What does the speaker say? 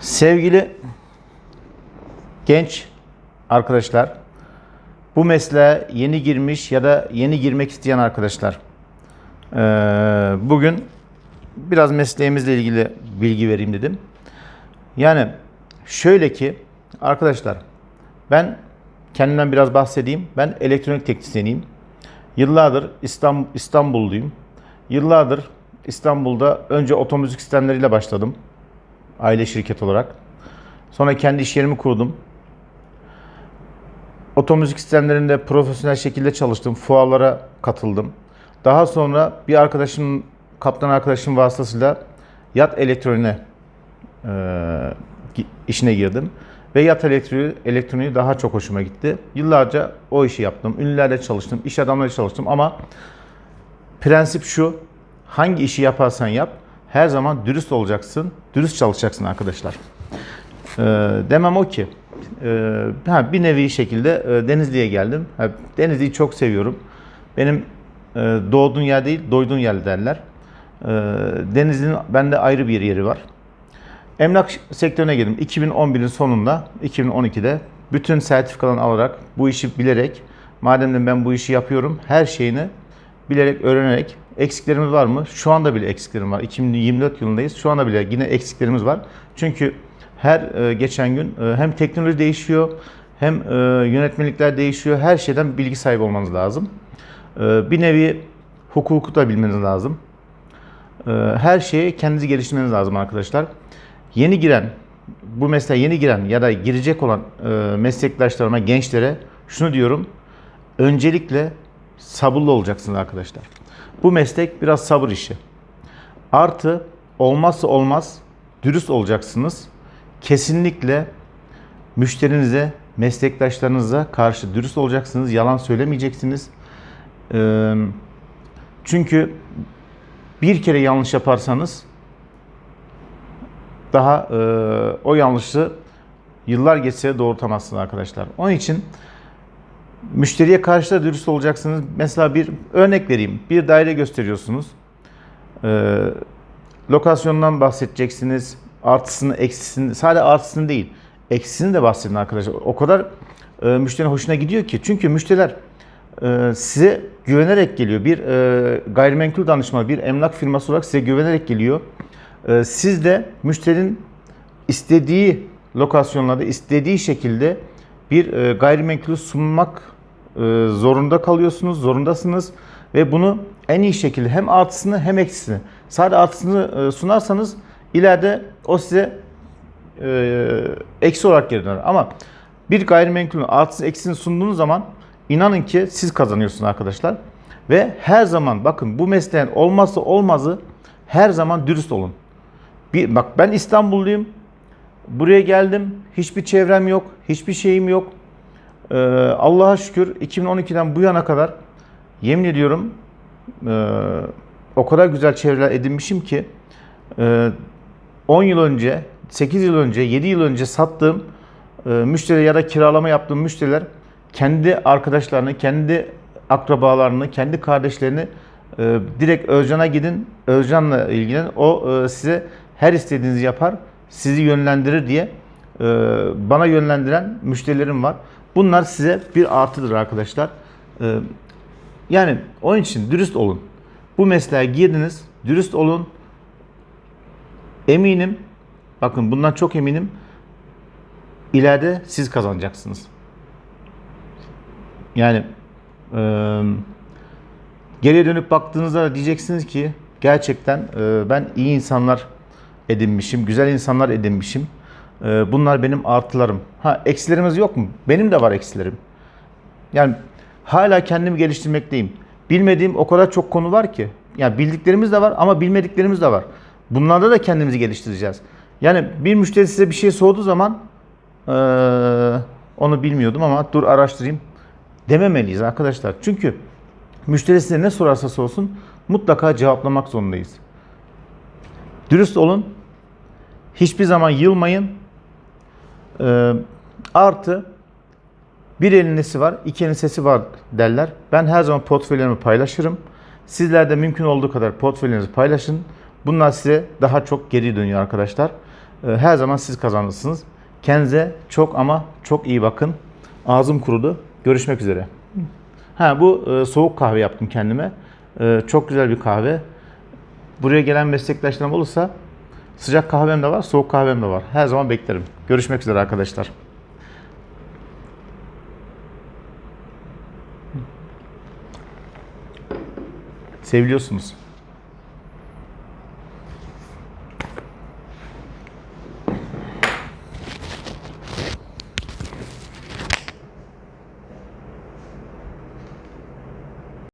Sevgili genç arkadaşlar, bu mesleğe yeni girmiş ya da yeni girmek isteyen arkadaşlar, bugün biraz mesleğimizle ilgili bilgi vereyim dedim. Yani şöyle ki arkadaşlar, ben kendimden biraz bahsedeyim. Ben elektronik teknisyeniyim. Yıllardır İstanbul, İstanbulluyum. Yıllardır İstanbul'da önce otomüzik sistemleriyle başladım aile şirket olarak. Sonra kendi iş yerimi kurdum. Otomüzik sistemlerinde profesyonel şekilde çalıştım. Fuarlara katıldım. Daha sonra bir arkadaşım, kaptan arkadaşım vasıtasıyla yat elektroniğine e, işine girdim. Ve yat elektriği, elektroniği daha çok hoşuma gitti. Yıllarca o işi yaptım. Ünlülerle çalıştım, iş adamlarıyla çalıştım ama prensip şu. Hangi işi yaparsan yap her zaman dürüst olacaksın. Dürüst çalışacaksın arkadaşlar. Ee, demem o ki e, bir nevi şekilde e, Denizli'ye geldim. Ha, Denizli'yi çok seviyorum. Benim e, doğduğun yer değil, doyduğun yer derler. E, Denizli'nin bende ayrı bir yeri var. Emlak sektörüne girdim. 2011'in sonunda, 2012'de bütün sertifikalarını alarak, bu işi bilerek, madem de ben bu işi yapıyorum, her şeyini bilerek, öğrenerek, eksiklerimiz var mı? Şu anda bile eksiklerim var. 2024 yılındayız. Şu anda bile yine eksiklerimiz var. Çünkü her e, geçen gün e, hem teknoloji değişiyor, hem e, yönetmelikler değişiyor. Her şeyden bilgi sahibi olmanız lazım. Bir nevi hukuku da bilmeniz lazım. Her şeyi kendinizi geliştirmeniz lazım arkadaşlar. Yeni giren, bu mesleğe yeni giren ya da girecek olan meslektaşlarıma, gençlere şunu diyorum. Öncelikle sabırlı olacaksınız arkadaşlar. Bu meslek biraz sabır işi. Artı olmazsa olmaz dürüst olacaksınız. Kesinlikle müşterinize, meslektaşlarınıza karşı dürüst olacaksınız. Yalan söylemeyeceksiniz. Ee, çünkü bir kere yanlış yaparsanız daha e, o yanlışı yıllar geçse doğurtamazsınız arkadaşlar. Onun için müşteriye karşı da dürüst olacaksınız. Mesela bir örnek vereyim. Bir daire gösteriyorsunuz. Ee, lokasyondan bahsedeceksiniz. Artısını, eksisini, sadece artısını değil, eksisini de bahsedin arkadaşlar. O kadar e, müşterinin hoşuna gidiyor ki. Çünkü müşteriler e, size güvenerek geliyor. Bir e, gayrimenkul danışmanı, bir emlak firması olarak size güvenerek geliyor. E, siz de müşterinin istediği lokasyonlarda, istediği şekilde bir e, gayrimenkulü sunmak e, zorunda kalıyorsunuz, zorundasınız ve bunu en iyi şekilde hem artısını hem eksisini. Sadece artısını e, sunarsanız ileride o size eksi olarak geri döner. Ama bir gayrimenkulün artısı eksisini sunduğunuz zaman inanın ki siz kazanıyorsunuz arkadaşlar. Ve her zaman bakın bu mesleğin olmazsa olmazı her zaman dürüst olun. Bir, bak ben İstanbulluyum. Buraya geldim. Hiçbir çevrem yok. Hiçbir şeyim yok. Ee, Allah'a şükür 2012'den bu yana kadar yemin ediyorum e, o kadar güzel çevreler edinmişim ki e, 10 yıl önce, 8 yıl önce, 7 yıl önce sattığım e, müşteri ya da kiralama yaptığım müşteriler kendi arkadaşlarını, kendi akrabalarını, kendi kardeşlerini e, direkt Özcan'a gidin, Özcan'la ilgilenin. O e, size her istediğinizi yapar, sizi yönlendirir diye e, bana yönlendiren müşterilerim var. Bunlar size bir artıdır arkadaşlar. E, yani onun için dürüst olun. Bu mesleğe girdiniz, dürüst olun. Eminim, bakın bundan çok eminim. İleride siz kazanacaksınız. Yani e, geriye dönüp baktığınızda da diyeceksiniz ki gerçekten e, ben iyi insanlar edinmişim, güzel insanlar edinmişim. E, bunlar benim artılarım. Ha eksilerimiz yok mu? Benim de var eksilerim. Yani hala kendimi geliştirmekteyim. Bilmediğim o kadar çok konu var ki. Yani bildiklerimiz de var ama bilmediklerimiz de var. Bunlarda da kendimizi geliştireceğiz. Yani bir müşteri size bir şey sorduğu zaman eee, onu bilmiyordum ama dur araştırayım dememeliyiz arkadaşlar. Çünkü müşteri size ne sorarsa sorsun mutlaka cevaplamak zorundayız. Dürüst olun. Hiçbir zaman yılmayın. Ee, artı bir elin nesi var, iki elin sesi var derler. Ben her zaman portföylerimi paylaşırım. Sizler de mümkün olduğu kadar portföylerinizi paylaşın. Bunlar size daha çok geri dönüyor arkadaşlar. Ee, her zaman siz kazanırsınız. Kendinize çok ama çok iyi bakın. Ağzım kurudu. Görüşmek üzere. Ha bu e, soğuk kahve yaptım kendime. E, çok güzel bir kahve. Buraya gelen meslektaşlarım olursa Sıcak kahvem de var, soğuk kahvem de var. Her zaman beklerim. Görüşmek üzere arkadaşlar. Seviliyorsunuz.